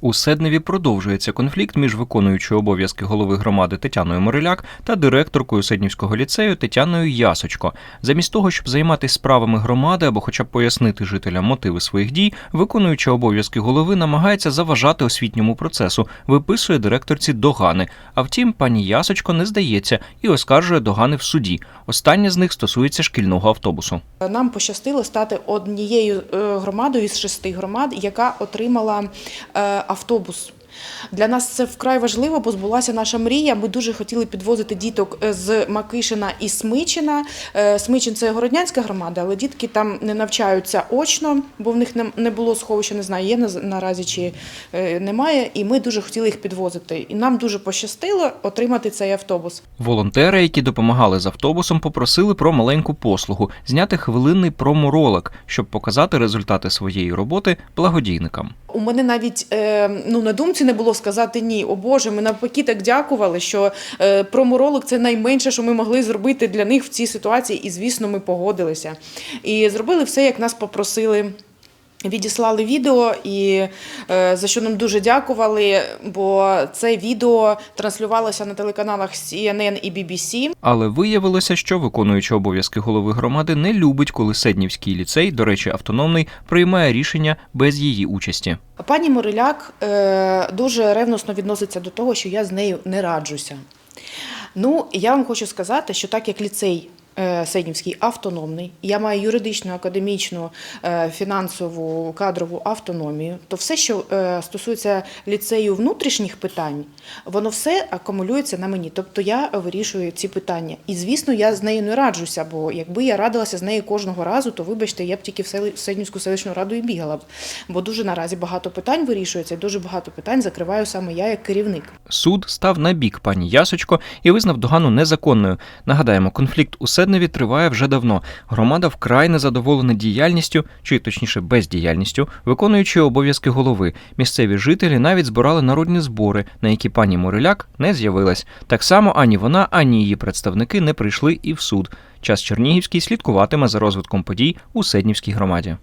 У Седневі продовжується конфлікт між виконуючою обов'язки голови громади Тетяною Мориляк та директоркою Седнівського ліцею Тетяною Ясочко. Замість того, щоб займатися справами громади або хоча б пояснити жителям мотиви своїх дій, виконуюча обов'язки голови намагається заважати освітньому процесу, виписує директорці догани. А втім, пані Ясочко не здається і оскаржує догани в суді. Остання з них стосується шкільного автобусу. Нам пощастило стати однією е, громадою з шести громад, яка отримала е, автобус. Для нас це вкрай важливо, бо збулася наша мрія. Ми дуже хотіли підвозити діток е, з Макишина і Смичина. Е, Смичин це городнянська громада, але дітки там не навчаються очно, бо в них не- було сховища, не знаю, є наразі чи е, немає. І ми дуже хотіли їх підвозити. І нам дуже пощастило отримати цей автобус. Волонтери, які допомагали з автобусом, попросили про маленьку послугу зняти хвилинний проморолик, щоб показати результати своєї роботи благодійникам. У мене навіть е, ну на думці не було сказати ні. О Боже, ми навпаки так дякували, що е, проморолик це найменше, що ми могли зробити для них в цій ситуації. І звісно, ми погодилися. І зробили все, як нас попросили. Відіслали відео, і е, за що нам дуже дякували, бо це відео транслювалося на телеканалах CNN і BBC. Але виявилося, що виконуючий обов'язки голови громади не любить, коли Седнівський ліцей, до речі, автономний, приймає рішення без її участі. Пані Мориляк е, дуже ревносно відноситься до того, що я з нею не раджуся. Ну, я вам хочу сказати, що так як ліцей е, автономний, я маю юридичну, академічну, е, фінансову, кадрову автономію, то все, що е, стосується ліцею внутрішніх питань, воно все акумулюється на мені. Тобто я вирішую ці питання. І звісно, я з нею не раджуся, бо якби я радилася з нею кожного разу, то вибачте, я б тільки в Сели- селищну раду і бігала б. Бо дуже наразі багато питань вирішується, і дуже багато питань закриваю саме я як керівник. Суд став на бік пані Ясочко і визнав догану незаконною. Нагадаємо, конфлікт у Седневі триває вже давно. Громада вкрай незадоволена діяльністю, чи точніше бездіяльністю, виконуючи обов'язки голови. Місцеві жителі навіть збирали народні збори, на які пані Мориляк не з'явилась. Так само ані вона, ані її представники не прийшли і в суд. Час Чернігівський слідкуватиме за розвитком подій у Седнівській громаді.